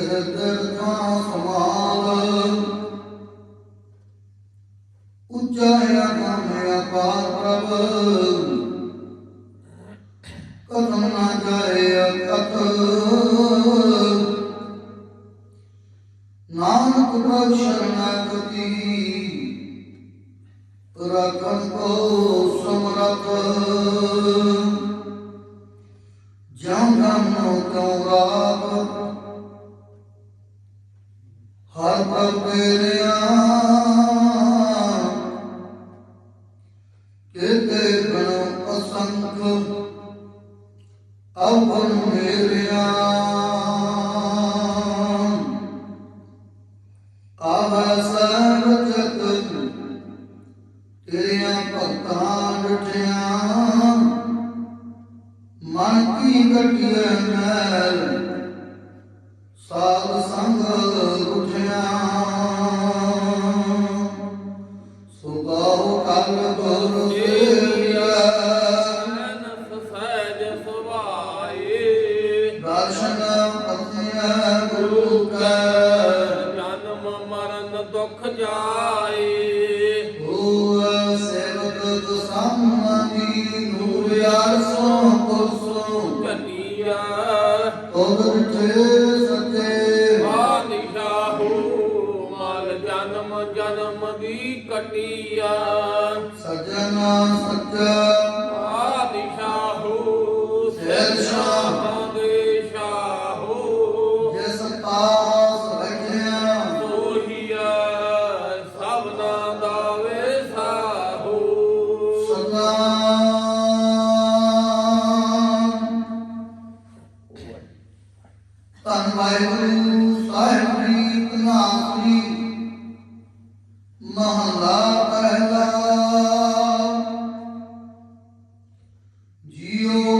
تلك القاسمه ਤੇਤੇ ਗਣ ਅਸੰਖ ਅਵਗਣ ਮੇਰਿਆ ਆਵਾ ਸਰਬ ਜਗਤ ਤੇਰੀਆਂ ਭਗਤਾਂ ਦਰਸ਼ਨ ਪੰਥਿਆ ਗੁਰੂ ਕਾ। ਜਨਮ ਮਰਨ ਦੁਖ ਜਾਏ। ਹੂ ਸੇਵਕ ਤੁਸਾਮੀ ਨੂਰ ਅਰਸੋਂ ਪੁਰਸੋਂ ਕਨੀਆ ਭਗਤ ਸਤੇ ਬਾਦਸ਼ਾਹੂ ਮਲ ਜਨਮ ਜਨਮ ਦੀ ਕਟਿਆ। ਸਜਣਾ ਸੱਚਾ। ਧੰਨ ਵਾਹਿਗੁਰੂ ਸਾਹਿਬ ਜੀ ਧੰਨਾਮ ਜੀ ਮਹਲਾ ਪਹਿਲਾ ਜੀਓ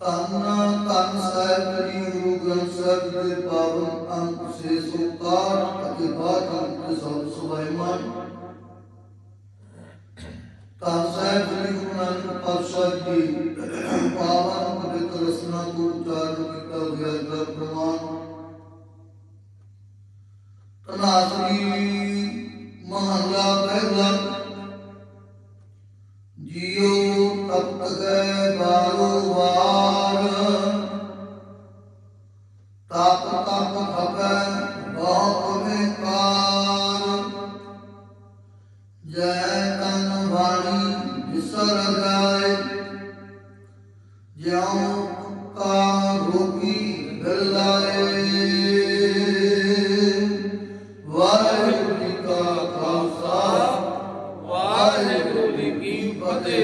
ਧੰਨ ਧੰਨ ਸਾਹਿਬ ਜੀ ਗੁਰੂ ਗ੍ਰੰਥ ਸਾਹਿਬ ਜੀ ਦੇ ਪਾਵਨ ਅੰਕ 661 ਅਤੇ ਬਾਅਦ ਅੰਕ ਸਭ ਸੁਭਾਈਮਾਨ ਤਾਂ ਸਾਹਿਬ ਜੀ ਗੁਰੂ ਨਾਨਕ ਪਾਤਸ਼ਾਹ ਜੀ ਪਾਵਨ ਪਵਿੱਤਰ ਰਸਨਾ ਤੋਂ ਉਚਾਰਨ ਕੀਤਾ ਗਿਆ ਦਾ ਪ੍ਰਮਾਣ। ਤਨਾਸਰੀ ਮਹਲਾ ਪਹਿਲਾ ਤਪ ਤਪ ਖਪੈ ਬਹੁਤ ਵਿਕਾਰ ਜੈ ਤਨ ਵਾਣੀ ਵਿਸਰ ਗਾਏ ਜਿਉ ਕਾ ਰੋਗੀ ਬਿਰਲਾਏ